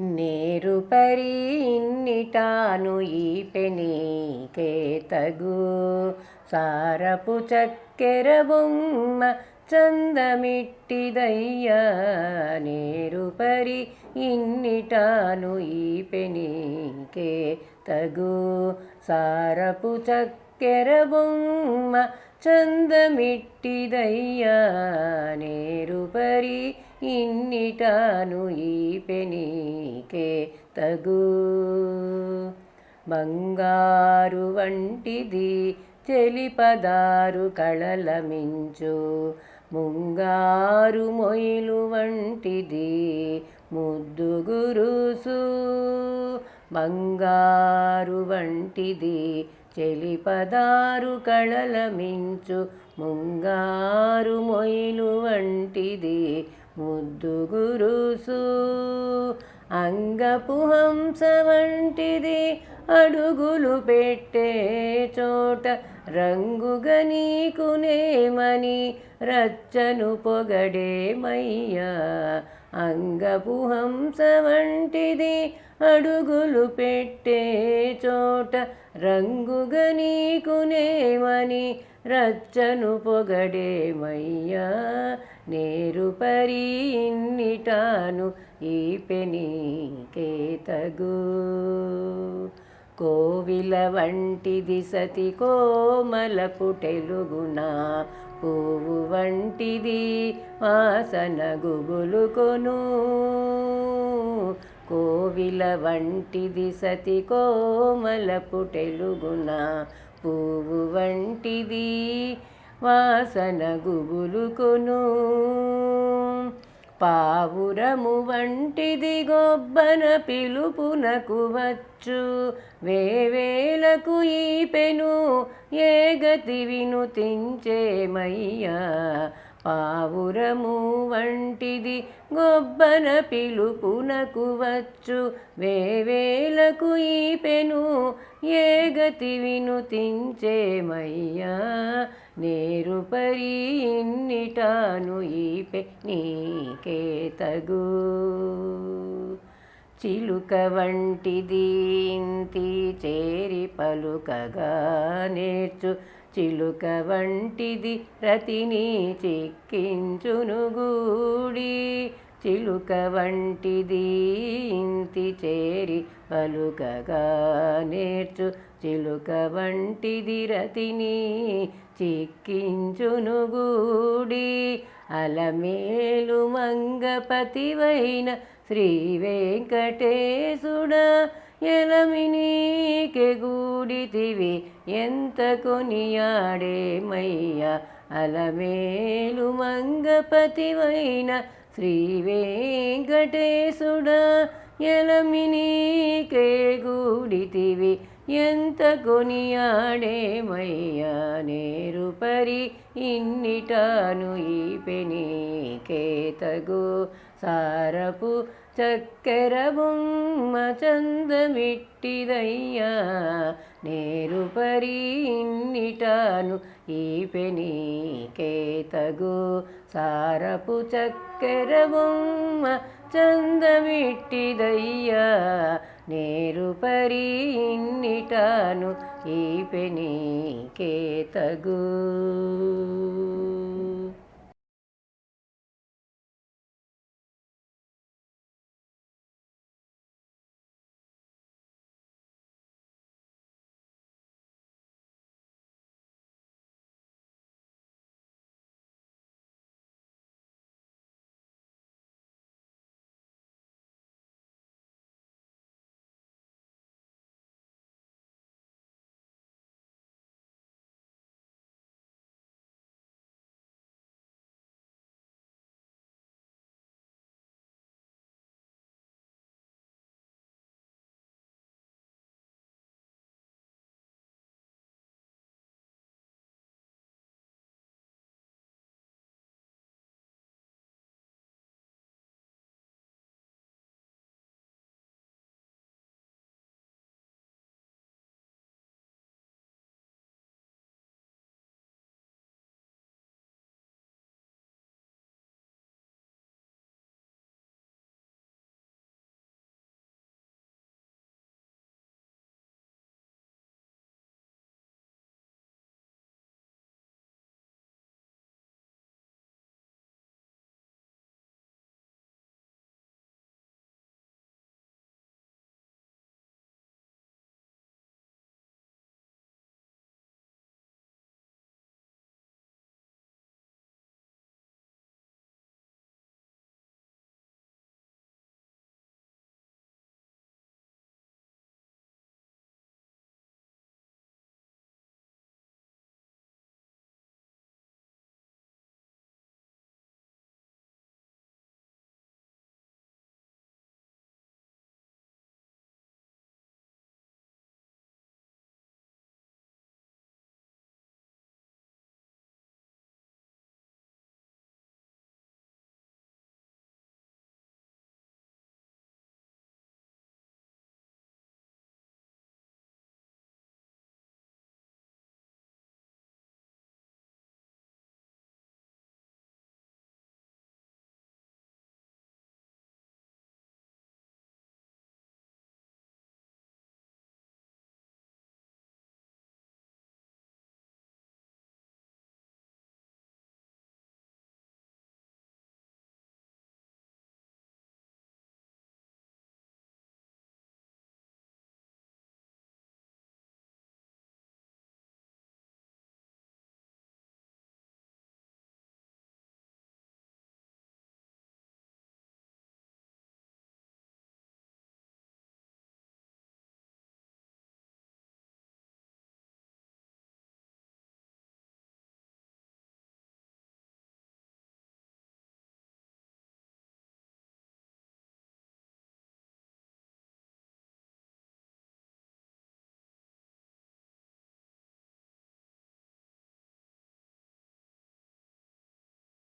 నేరు పరి ఇన్నిటాను ఈ పెనీకే తగు. సారపు చక్కెర బొమ్మ చందమిట్టిదయ్యా. నేరు పరి ఇన్నిటాను ఈ పెనీకే తగు. సారపు చక్కెర బొమ్మ చందమిట్టిదయ్యా. నేరు పరి ఇన్నిటను ఈ పెనీకే తగు. బంగారు వంటిది చెలిపదారు కళల మించు ముంగారు మొయిలు వంటిది ముద్దు గురుసు. బంగారు వంటిది చెలిపదారు కళల మించు ముంగారు మొయిలు వంటిది ముద్దు గురుసు అంగపు హంస వంటిది అడుగులు పెట్టే చోట రంగుగా నీకునేమని రచ్చను పొగడేమయ్యా అంగపు హంస వంటిది అడుగులు పెట్టే చోట రంగుగా నీకునేమని రచ్చను పొగడేమయ్యా నేరు పరి ఇన్నిటాను ఈ పెనీకే తగు. కోవిల వంటిది సతి కోమలపు పుటెలుగున. పువ్వు వంటిది వాసన గుబులు కొను. కోవిల వంటిది సతి కోమలపు పుటెలుగున. పువ్వు వంటిది వాసన గుబులు కొను. పావురము వంటిది గొబ్బన పిలుపునకు వచ్చు. వేవేలకు ఈ పెను ఏ గతి వినుతించేమయ్యా పావురము వంటిది గొబ్బన పిలుపునకు వచ్చు వేవేలకు ఈ పెను ఏ గతి వినుతించేమయ్యా నేరు పరి ఇన్నిటాను ఈ పె నీకే తగు. చిలుక వంటిది ఇంతి చేరి పలుకగా నేర్చు. చిలుక వంటిది రతిని చిక్కించును గూడి. చిలుక వంటిది ఇంతి చేరి పలుకగా నేర్చు. చిలుక వంటిది రతిని చిక్కించును గూడి. అలమేలు మంగపతివైన శ్రీ వెంకటేశుడా. ఎలమినీకే గూడితివి. ఎంత కొనియాడేమయ్యా అలమేలు మంగపతివైన శ్రీ వెంకటేశుడా ఎలమినీకే గూడితివి ఎంత కొనియాడేమయ్యా నేరు పరి ఇన్నిటాను ఈ పెనీకే తగు సారపు చక్కెర బొమ్మ చందమిట్టిదయ్యా నేరు పరి ఈ పెనీకే తగు సారపు చక్కెర బొమ్మ చందమిట్టిదయ్యా నేరు పరి ఈ పెనీకే తగు